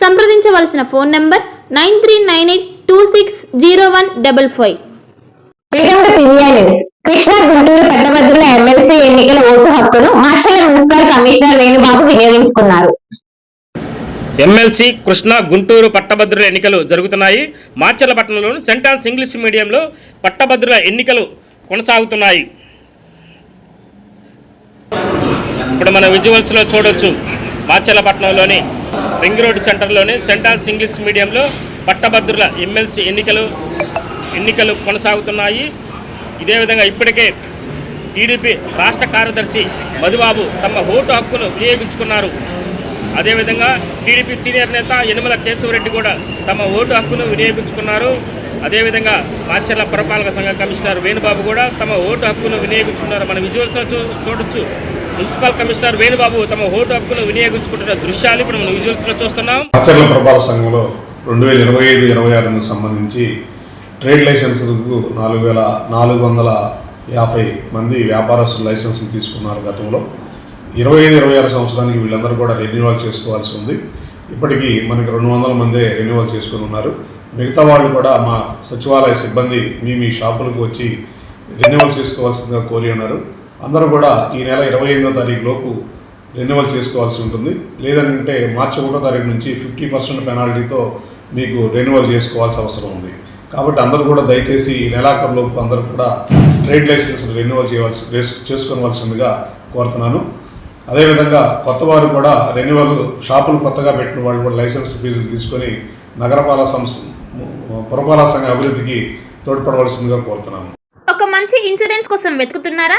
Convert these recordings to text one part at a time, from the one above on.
సంప్రదించవలసిన phone number nine three nine eight two six zero one double five. Krishna Guntur పట్టభద్రుల MLC ఎన్నికల vote హక్కును మార్చల municipal commissioner Venubabu వినియోగించుకున్నారు MLC Krishna Guntur పట్టభద్రుల ఎన్నికలు జరుగుతున్నాయి. మాచర్లపట్నంలోని సెంట్ ఆన్స్ ఇంగ్లీష్ మీడియంలో పట్టభద్రుల ఎన్నికలు కొనసాగుతున్నాయి. ఇప్పుడు మన విజువల్స్లో చూడొచ్చు. మాచర్లపట్నంలోని రింగ్ రోడ్ సెంటర్లోని సెంటాన్స్ ఇంగ్లీష్ మీడియంలో పట్టభద్రుల ఎమ్మెల్సీ ఎన్నికలు ఎన్నికలు కొనసాగుతున్నాయి. ఇదే విధంగా ఇప్పటికే టీడీపీ రాష్ట్ర కార్యదర్శి మధుబాబు తమ ఓటు హక్కును వినియోగించుకున్నారు. అదేవిధంగా టీడీపీ సీనియర్ నేత యనమల కేశవరెడ్డి కూడా తమ ఓటు హక్కును వినియోగించుకున్నారు. అదేవిధంగా మాచర్ల పురపాలక సంఘ కమిషనర్ వేణుబాబు కూడా తమ ఓటు హక్కును వినియోగించుకున్నారు. మన విజువల్స్లో చూ చూడొచ్చు. మున్సిపల్ కమిషనర్ వేణుబాబు తమ ఓటు హక్కును వినియోగించుకుంటున్న దృశ్యాలు ఇప్పుడు మనం విజువల్స్లో చూస్తున్నాం. ఆచరణ ప్రభావ సంఘంలో రెండు వేల ఇరవై ఐదు ఇరవై ఆరుకు సంబంధించి ట్రేడ్ లైసెన్సులకు నాలుగు వేల నాలుగు వందల యాభై మంది వ్యాపారస్తులు లైసెన్సులు తీసుకున్నారు గతంలో. ఇరవై ఐదు ఇరవై ఆరు సంవత్సరానికి వీళ్ళందరూ కూడా రెన్యువల్ చేసుకోవాల్సి ఉంది. ఇప్పటికీ మనకి రెండు వందల మందే రెన్యువల్ చేసుకుని ఉన్నారు. మిగతా వాళ్ళు కూడా మా సచివాలయ సిబ్బంది మీ మీ షాపులకు వచ్చి రెన్యువల్ చేసుకోవాల్సిందిగా కోరి ఉన్నారు. అందరూ కూడా ఈ నెల ఇరవై ఎనిమిదో తారీఖు లోపు రెన్యువల్ చేసుకోవాల్సి ఉంటుంది. లేదంటే మార్చి ఒకటో తారీఖు నుంచి ఫిఫ్టీ పర్సెంట్ పెనాల్టీతో మీకు రెన్యువల్ చేసుకోవాల్సిన అవసరం ఉంది. కాబట్టి అందరూ కూడా దయచేసి ఈ నెలాఖరులోపు అందరూ కూడా ట్రేడ్ లైసెన్స్ రెన్యువల్ చేయవలసి చేసుకోవాల్సిందిగా కోరుతున్నాను. అదేవిధంగా కొత్త వారు కూడా రెన్యువల్ షాపులు కొత్తగా పెట్టిన వాళ్ళు కూడా లైసెన్స్ ఫీజులు తీసుకొని నగరపాలక సంస్థ పురపాలక సంఘ అభివృద్ధికి తోడ్పడవలసిందిగా కోరుతున్నాను. ఒక మంచి ఇన్సూరెన్స్ కోసం వెతుకుతున్నారా?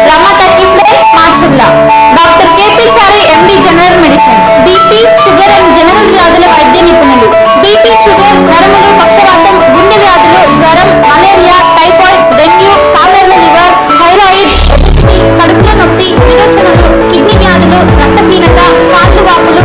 కాట్లు కాపులు